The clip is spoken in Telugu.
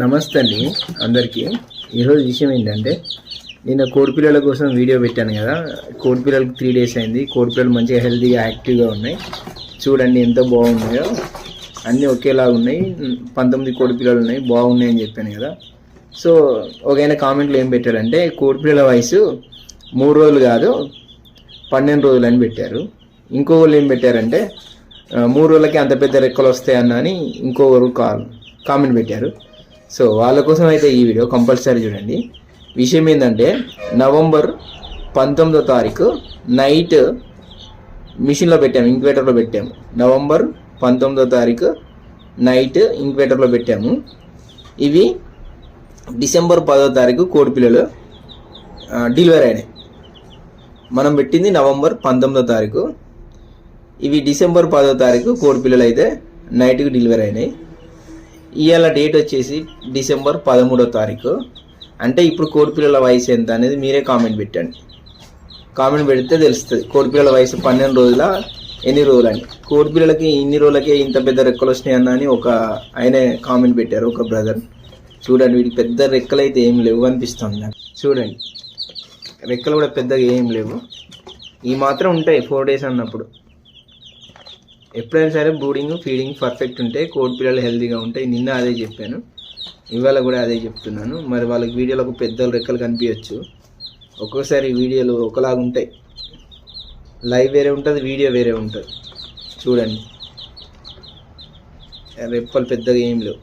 నమస్తే అండి అందరికీ. ఈరోజు విషయం ఏంటంటే నేను కోడిపిల్లల కోసం వీడియో పెట్టాను కదా. కోడిపిల్లలకు త్రీ డేస్ అయింది. కోడిపిల్లలు మంచిగా హెల్తీగా యాక్టివ్గా ఉన్నాయి. చూడండి ఎంత బాగున్నాయో. అన్నీ ఒకేలా ఉన్నాయి. పంతొమ్మిది కోడిపిల్లలు ఉన్నాయి. బాగున్నాయి అని చెప్పాను కదా. సో ఒకైనా కామెంట్లో ఏం పెట్టారంటే కోడిపిల్లల వయసు మూడు రోజులు కాదు పన్నెండు రోజులు అని పెట్టారు. ఇంకో వాళ్ళు ఏం పెట్టారంటే మూడు రోజులకి అంత పెద్ద రెక్కలు వస్తాయన్నా అని ఇంకొకరు కాల్ కామెంట్ పెట్టారు. సో వాళ్ళ కోసం అయితే ఈ వీడియో కంపల్సరీ చూడండి. విషయం ఏంటంటే నవంబర్ పంతొమ్మిదో తారీఖు నైట్ మిషన్లో పెట్టాము ఇంక్వేటర్లో పెట్టాము. నవంబర్ పంతొమ్మిదో తారీఖు నైట్ ఇంక్వేటర్లో పెట్టాము. ఇవి డిసెంబర్ పదో తారీఖు కోడిపిల్లలు డెలివరీ అయినాయి. మనం పెట్టింది నవంబర్ పంతొమ్మిదో తారీఖు. ఇవి డిసెంబర్ పదో తారీఖు కోడిపిల్లలు అయితే నైట్కి డెలివరీ అయినాయి. ఇవాళ డేట్ వచ్చేసి డిసెంబర్ పదమూడో తారీఖు. అంటే ఇప్పుడు కోడిపిల్లల వయసు ఎంత అనేది మీరే కామెంట్ పెట్టండి. కామెంట్ పెడితే తెలుస్తుంది. కోడిపిల్లల వయసు పన్నెండు రోజుల ఎన్ని రోజులని కోడిపిల్లలకి ఇన్ని రోజులకే ఇంత పెద్ద రెక్కలు వచ్చినాయి అన్న అని ఒక ఆయన కామెంట్ పెట్టారు ఒక బ్రదర్ చూడండి వీటికి పెద్ద రెక్కలు అయితే ఏం లేవు అనిపిస్తుంది నాకు. చూడండి. రెక్కలు కూడా పెద్దగా ఏం లేవు. ఈ మాత్రం ఉంటాయి ఫోర్ డేస్ అన్నప్పుడు. ఎప్పుడైనా సరే బ్రూడింగ్ ఫీడింగ్ పర్ఫెక్ట్ ఉంటే కోడి పిల్లలు హెల్తీగా ఉంటాయి నిన్న అదే చెప్పాను. ఇవాళ కూడా అదే చెప్తున్నాను. మరి వాళ్ళకి వీడియోలో ఒక పెద్ద రెక్కలు కనిపించచ్చు. ఒక్కోసారి వీడియోలు ఒకలాగా ఉంటాయి. లైవ్ వేరే ఉంటుంది వీడియో వేరే ఉంటుంది. చూడండి. రెప్పలు పెద్దగా ఏం లేవు.